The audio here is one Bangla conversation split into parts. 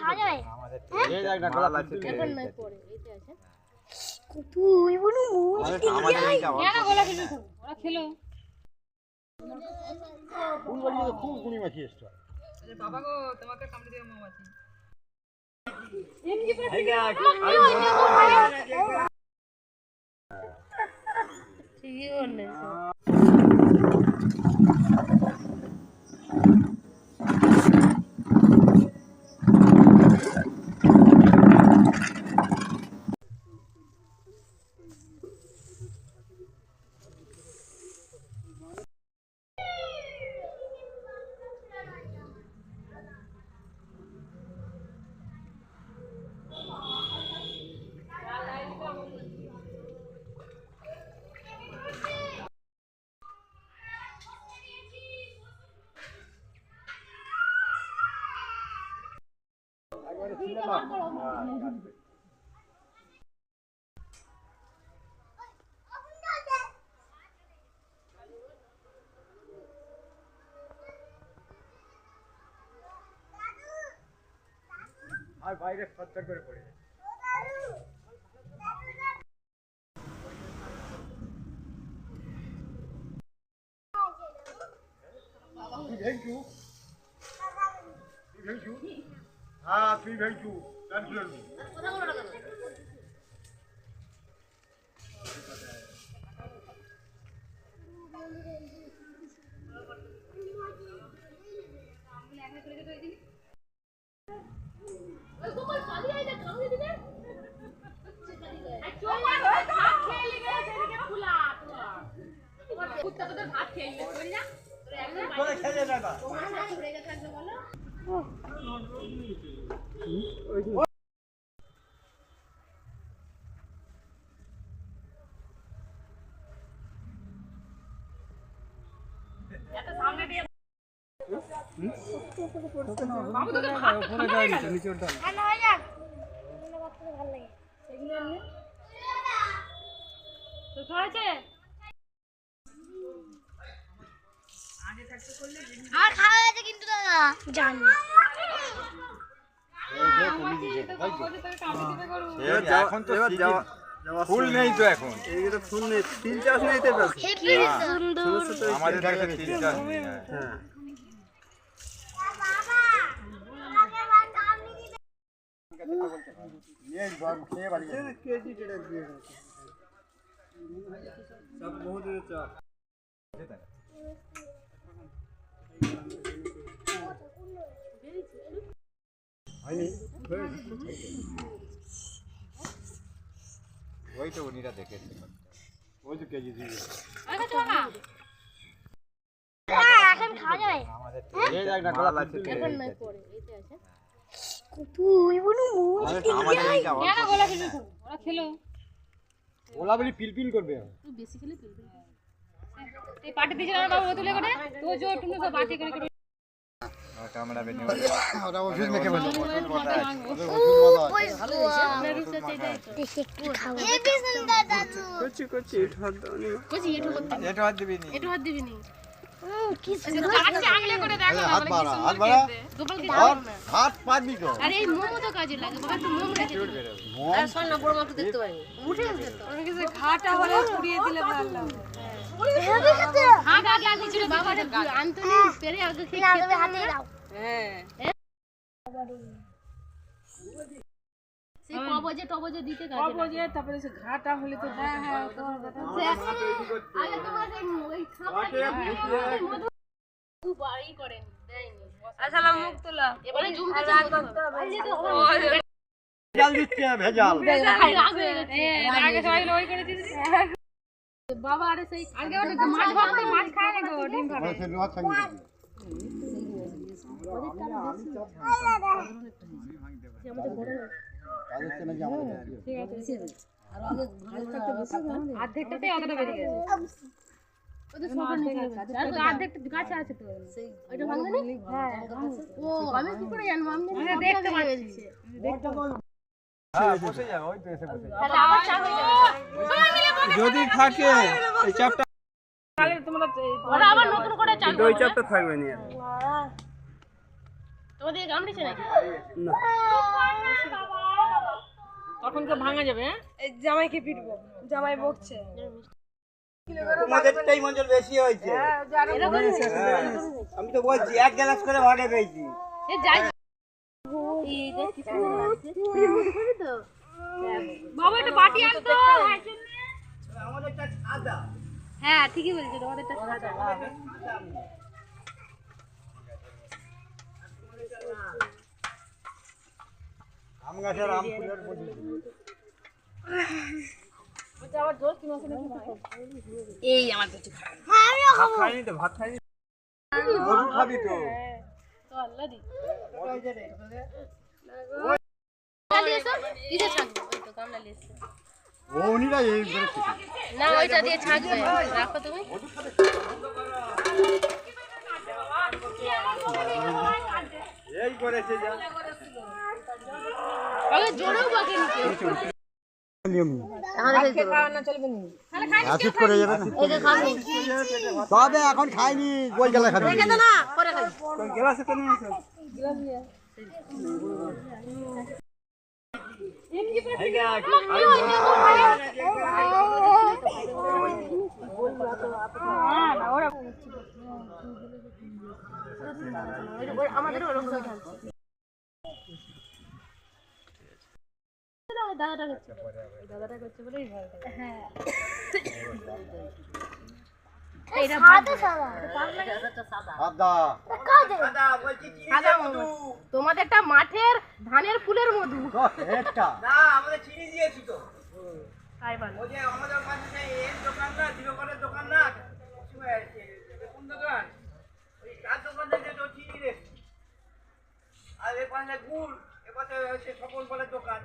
খাওয়া যায়? এই এখন এইটা আছে। আমাদের ওরা খেলো। খুব গুণি মাছি এসছে। বাবা গো তোমাকে কামড়ে দেবে মৌমাছি। ঠিকই বললে। আর বাইরে খরচা করে পড়ে ভেঙ্কু তুই ভেঙ্কু হ্যাঁ তুই ভেঙ্কু গান খুলবি করে খেলে না ঠান্ডা হয়ে যাক ভালো লাগে তো খাওয়াছে আর খাওয়া হয়েছে কিন্তু দাদা। জানি। এখন তো ফুল নেই তো এখন। ফুল নেই তিল চাষ নেই তো সুন্দর আমাদের কাছে তিন চাষ নেই হ্যাঁ দিয়ে গেছে। সব বহুত চাপ ওই তো উনিরা দেখেছে। ওই তো কেজি দিয়ে আরে চল না হ্যাঁ, এখন খাওয়া যায় এই দেখ না গোলাপ ফুল এখন নয় পরে এইটা আছে। তুই বলু মুজ কেন গোলা খেলো ওরা খেলো। ওলা বলি পিলপিল করবে। তুই বেশি খেলে এই পাটি দিছিল না বাবু তুলে করে তো জো তুমি তো বাটি করে করে হাত নি। নি নি বাড়া, বাড়া। পারবি তো আরে এই মোমো তো কাজে লাগে বাবা একটু মোমো রেখে দিবি উঠে গেছে। তো ঘাটা হলে পুড়িয়ে দিলে ভালো লাগবে হেভি খেতে হাত আগে আগে ছিল বাবা আন্তনি পেরে আগে খেয়ে না হাতে দাও হ্যাঁ কবজে টবজে দিতে কাজে লাগে তারপরে সে ঘাটা হলে তো হ্যাঁ হ্যাঁ আগে তোমার ওই খাবারটা বাড়ি করেন দেয়নি আসলে মুখ তোলা এবারে জুম দিতে হবে ভেজাল। ভেজাল রাগ গেছে আগে সবাই ওই করে দিয়েছে বাবা আরে সেই আগে ওটা মাছ ভাবতে মাছ খায় না গো ডিম ভাবে সে নোয়া সঙ্গে অর্ধেকটাতে অতটা বেরিয়ে গেছে ওদের ছোট নিচে গেছে। আর তো অর্ধেকটা গাছে আছে তো। ওইটা ভাঙবে না হ্যাঁ। ও আমি কি করে জানব? আমি দেখতে পাচ্ছি। হ্যাঁ তো হয়ে যদি থাকে এই চাপটা তোমরা ওরা আবার নতুন করে চাল ওই চাপটা থাকবে না। তোমাদের কামড়েছে নাকি? না। কখন কে ভাঙা যাবে হ্যাঁ? এই জামাইকে পিটবো জামাই বকছে। তোমাদেরটাই মঞ্জল বেশি হয়েছে। আমি তো বলছি এক গ্লাস করে ভাগে পেয়েছি। এ যাই। বাবা একটা বাটি আনতো। সাদা হ্যাঁ ঠিকই বলেছ তোমাদেরটা সাদা। আম গাছের আম ফুলের এই আমার কিছু খাইনি তো ভাত খাইনি মধু খাবি তো। কিসে ছাঁকবো ওই তো গামলা নিয়ে এসছে। বৌনিরা এই করে না ওইটা দিয়ে ছাঁকবে রাখো তুমি। এই করেছে যা আগে বাকি তবে এখন খাইনি ওই গেলে খাবি। গ্লাসে। আমাদের ওরকম দাদাটা করছে দাদাটা করছে বলেই হ্যাঁ এইটা সাদা সাদা সাদা দাদা বলছি চিনি সাদা মধু তোমাদেরটা মাঠের ধানের ফুলের মধু। তো না আমাদের চিনি দিয়েছি তো। তাই বলো। ওই যে আমাদের পাশে যে দোকান না দিবাকরের দোকান না কোন দোকান? ওই চার দোকান থেকে তো চিনি রে আর এর পাশে গুড় এ পাশে হচ্ছে সকল বলের দোকান।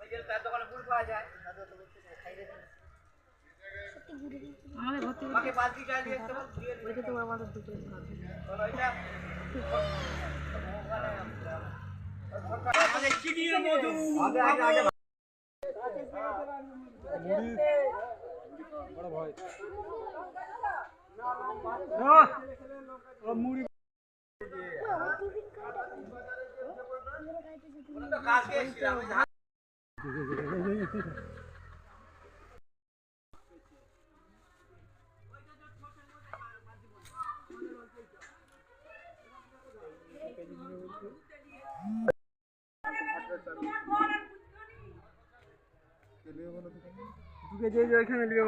ওই যে তার দোকানে গুড় পাওয়া যায়। আমাকে বালতি দিয়ে দেবো, দিয়ে দেবো। আমাদের দুটো বলো, এটা ঢুকে যে যে ওইখানে নিবে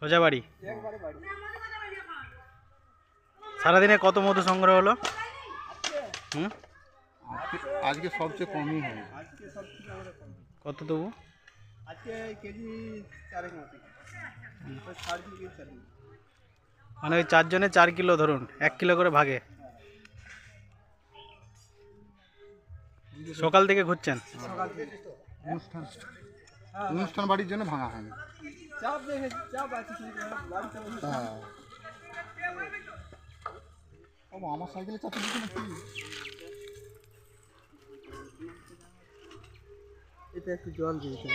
সোজা বাড়ি। সারাদিনে কত মধু সংগ্রহ হলো? হুম? আজকে সবচেয়ে কমই হয়। কত দেবো? আজকে কেজি চারেক মতো। ওই সাড়ে তিন কেজি চারেক মানে ওই চারজনে চার কিলো ধরুন এক কিলো করে ভাগে। সকাল থেকে ঘুরছেন? অনুষ্ঠান। অনুষ্ঠান বাড়ির জন্য ভাঙা হয়নি। চাপ দেখে চাপ আছে হ্যাঁ আমার সাইকেলে চাপে দিচ্ছে নাকি? এটা একটু জল দিয়েছে